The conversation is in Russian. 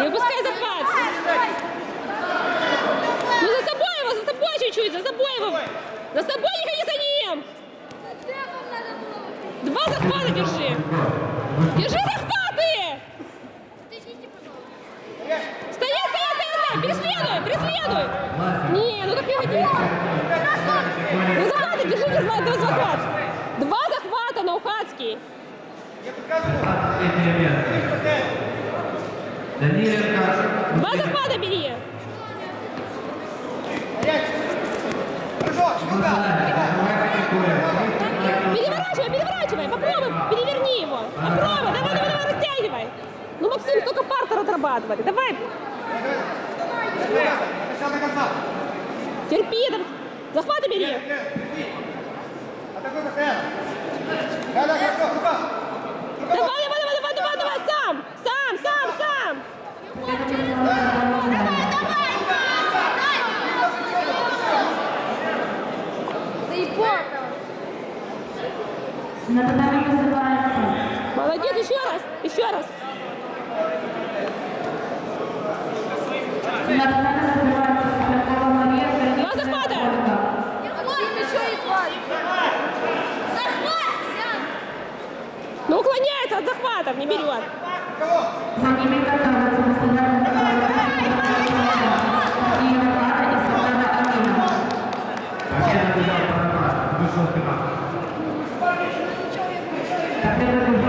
Ну, не выпускай захват. Ну за собой его, за собой чуть-чуть, за собой его. За собой не ходи за ним. Два захвата держи. Держи захваты. Стоять, стоять, стоять, стоять. Переследуй, переследуй. Не, ну так не годится. Ну захваты, держи два захвата. Два захвата, Наухацкий. Я подхожу. Два захвата бери. Переворачивай, переворачивай, попробуй, переверни его. Попробуй, давай, давай, давай, растягивай. Ну, Максим, столько партер отрабатывали. Давай, терпи, там. захваты бери. Давай, давай, давай, давай, давай, давай, сам, сам, сам, сам. На татами называется Молодец, еще раз, еще раз. Два захвата. Ну, уклоняется от захватов, не берет. За ними Gracias.